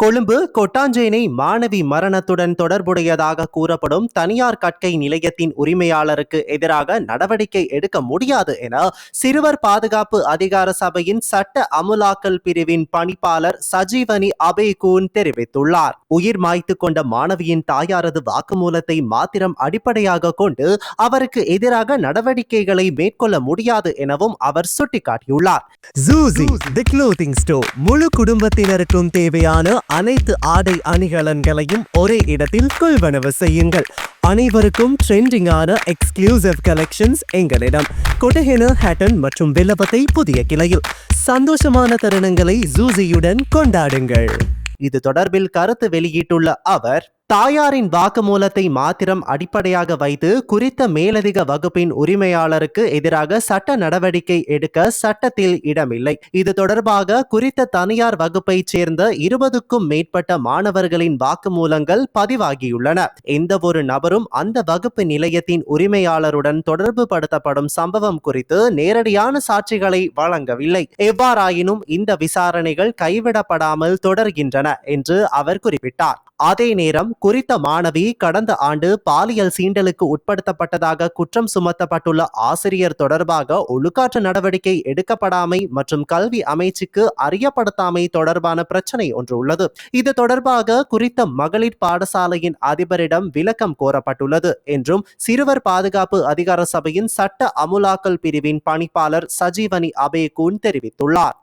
கொழும்பு கொட்டாஞ்சேனை மாணவி மரணத்துடன் தொடர்புடையதாக கூறப்படும் தனியார் கற்கை நிலையத்தின் உரிமையாளருக்கு எதிராக நடவடிக்கை எடுக்க முடியாது என சிறுவர் பாதுகாப்பு அதிகார சபையின் சட்ட அமுலாக்கல் பிரிவின் பணிப்பாளர் சஜீவனி அபேகூன் தெரிவித்துள்ளார். உயிர் மாய்த்து கொண்ட மாணவியின் தாயாரது வாக்குமூலத்தை மாத்திரம் அடிப்படையாக கொண்டு அவருக்கு எதிராக நடவடிக்கைகளை மேற்கொள்ள முடியாது எனவும் அவர் சுட்டிக்காட்டியுள்ளார். ஜூசி தி ஸ்டோர் முழு குடும்பத்தினருக்கும் தேவையான அனைத்து ஆடை அணிகலன்களையும் ஒரே இடத்தில் கொள்வனவு செய்யுங்கள். அனைவருக்கும் ட்ரெண்டிங்கான எக்ஸ்க்ளூசிவ் கலெக்ஷன்ஸ் எங்களிடம். கொடஹென ஹேட்டன் மற்றும் வில்லபத்தை புதிய கிளையில். சந்தோஷமான தருணங்களை ஜூசியுடன் கொண்டாடுங்கள். இது தொடர்பில் கருத்து வெளியிட்டுள்ள அவர் தாயாரின் வாக்குமூலத்தை மாத்திரம் அடிப்படையாக வைத்து குறித்த மேலதிக வகுப்பின் உரிமையாளருக்கு எதிராக சட்ட நடவடிக்கை எடுக்க சட்டத்தில் இடமில்லை. இது தொடர்பாக குறித்த தனியார் வகுப்பைச் சேர்ந்த இருபதுக்கும் மேற்பட்ட மாணவர்களின் வாக்குமூலங்கள் பதிவாகியுள்ளன. எந்த ஒரு நபரும் அந்த வகுப்பு நிலையத்தின் உரிமையாளருடன் தொடர்பு படுத்தப்படும் சம்பவம் குறித்து நேரடியான சாட்சிகளை வழங்கவில்லை. எவ்வாறாயினும் இந்த விசாரணைகள் கைவிடப்படாமல் தொடர்கின்றன என்று அவர் குறிப்பிட்டார். அதே நேரம் குறித்த மாணவி கடந்த ஆண்டு பாலியல் சீண்டலுக்கு உட்படுத்தப்பட்டதாக குற்றம் சுமத்தப்பட்டுள்ள ஆசிரியர் தொடர்பாக ஒழுக்காற்று நடவடிக்கை எடுக்கப்படாமை மற்றும் கல்வி அமைச்சுக்கு அறியப்படுத்தாமை தொடர்பான பிரச்சனை ஒன்று உள்ளது. இது தொடர்பாக குறித்த மகளிர் பாடசாலையின் அதிபரிடம் விளக்கம் கோரப்பட்டுள்ளது என்றும் சிறுவர் பாதுகாப்பு அதிகார சபையின் சட்ட அமுலாக்கல் பிரிவின் பணிப்பாளர் சஜீவனி அபேகூன் தெரிவித்துள்ளார்.